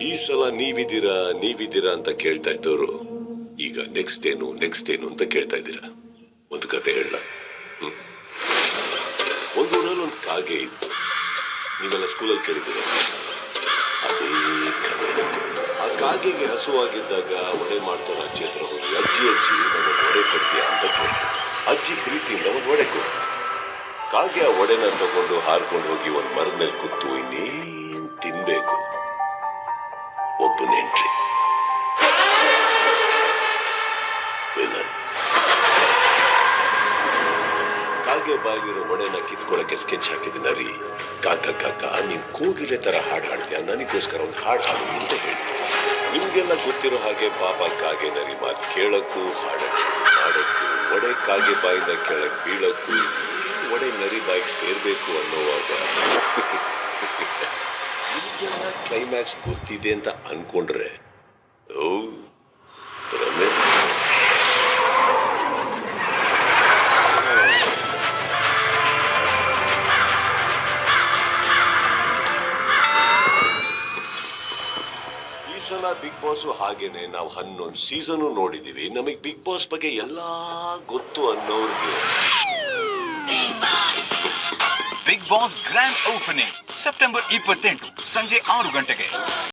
ಸಲ ನೀವಿದ್ದೀರಾ ನೀವಿದ್ದೀರಾ ಅಂತ ಕೇಳ್ತಾ ಇದ್ದವರು ಈಗ ನೆಕ್ಸ್ಟ್ ಏನು ನೆಕ್ಸ್ಟ್ ಏನು ಅಂತ ಕೇಳ್ತಾ ಇದ್ದೀರಾ? ಒಂದು ಕತೆ ಹೇಳ. ಒಂದು ಊರಲ್ಲಿ ಒಂದು ಕಾಗೆ ಇತ್ತು. ನೀವೆಲ್ಲ ಸ್ಕೂಲಲ್ಲಿ ಕೇಳಿದ್ದೀರ? ಅದೇ ಕತೆ. ಆ ಕಾಗೆಗೆ ಹಸುವಾಗಿದ್ದಾಗ ಒಡೆ ಮಾಡ್ತಾನೆ ಅಜ್ಜಿ ಹತ್ರ ಹೋಗಿ, ಅಜ್ಜಿ ಅಜ್ಜಿ, ನನಗೆ ಒಡೆ ಕೊಡ್ತೀಯ? ಅಂತ ಕೇಳ್ತಾರೆ ಅಜ್ಜಿ ಪ್ರೀತಿಯಿಂದ ಒಂದು ಒಡೆ ಕೊಡ್ತಾರೆ ಕಾಗೆ ಆ ಒಡೆನ ತಗೊಂಡು ಹಾರ್ಕೊಂಡು ಹೋಗಿ ಒಂದು ಮರದ ಮೇಲೆ ಕೂತು ಇನ್ನೇನ್ ಒಬ್ಬನೆಂಟ್ರಿ ವಿಲನ್ ಕಾಗೆ ಬಾಯಿಲಿರೋ ಒಡೆನ ಕಿತ್ಕೊಳಕ್ಕೆ ಸ್ಕೆಚ್ ಹಾಕಿದ ನರಿ. ಕಾಕ ಕಾಕ, ನೀನ್ ಕೋಗಿಲೆ ತರ ಹಾಡು ಹಾಡ್ತೀಯ ನನಗೋಸ್ಕರ ಒಂದು ಹಾಡು ಹಾಡು ಅಂತ ಹೇಳ್ತೀನಿ ನಿಮ್ಗೆಲ್ಲ ಗೊತ್ತಿರೋ ಹಾಗೆ ಪಾಪ ಕಾಗೆ ನರಿ ಮಾತು ಕೇಳಕ್ಕೂ, ಹಾಡಕ್ಕು ಶುರು ಮಾಡಕ್ಕೂ, ಒಡೆ ಕಾಗೆ ಬಾಯಿಂದ ಕೆಳಗ್ ಬೀಳಕ್ಕೂ ಒಡೆ ನರಿ ಬಾಯಿಗೆ ಸೇರ್ಬೇಕು ಅನ್ನೋವಾಗ. ಕ್ಲೈಮ್ಯಾಕ್ಸ್ ಗೊತ್ತಿದೆ ಅಂತ ಅನ್ಕೊಂಡ್ರೆ ಓ ರಮೆ ಈ ಸಲ ಬಿಗ್ ಬಾಸ್ ಹಾಗೇನೆ ನಾವು ಹನ್ನೊಂದು ಸೀಸನ್ ನೋಡಿದೀವಿ. ನಮಗೆ ಬಿಗ್ ಬಾಸ್ ಬಗ್ಗೆ ಎಲ್ಲಾ ಗೊತ್ತು ಅನ್ನೋರಿಗೆ. ಬಾಸ್ ಗ್ರ್ಯಾಂಡ್ ಓಪನಿಂಗ್ ಸೆಪ್ಟೆಂಬರ್ ಇಪ್ಪತ್ತೆಂಟು ಸಂಜೆ ಆರು ಗಂಟೆಗೆ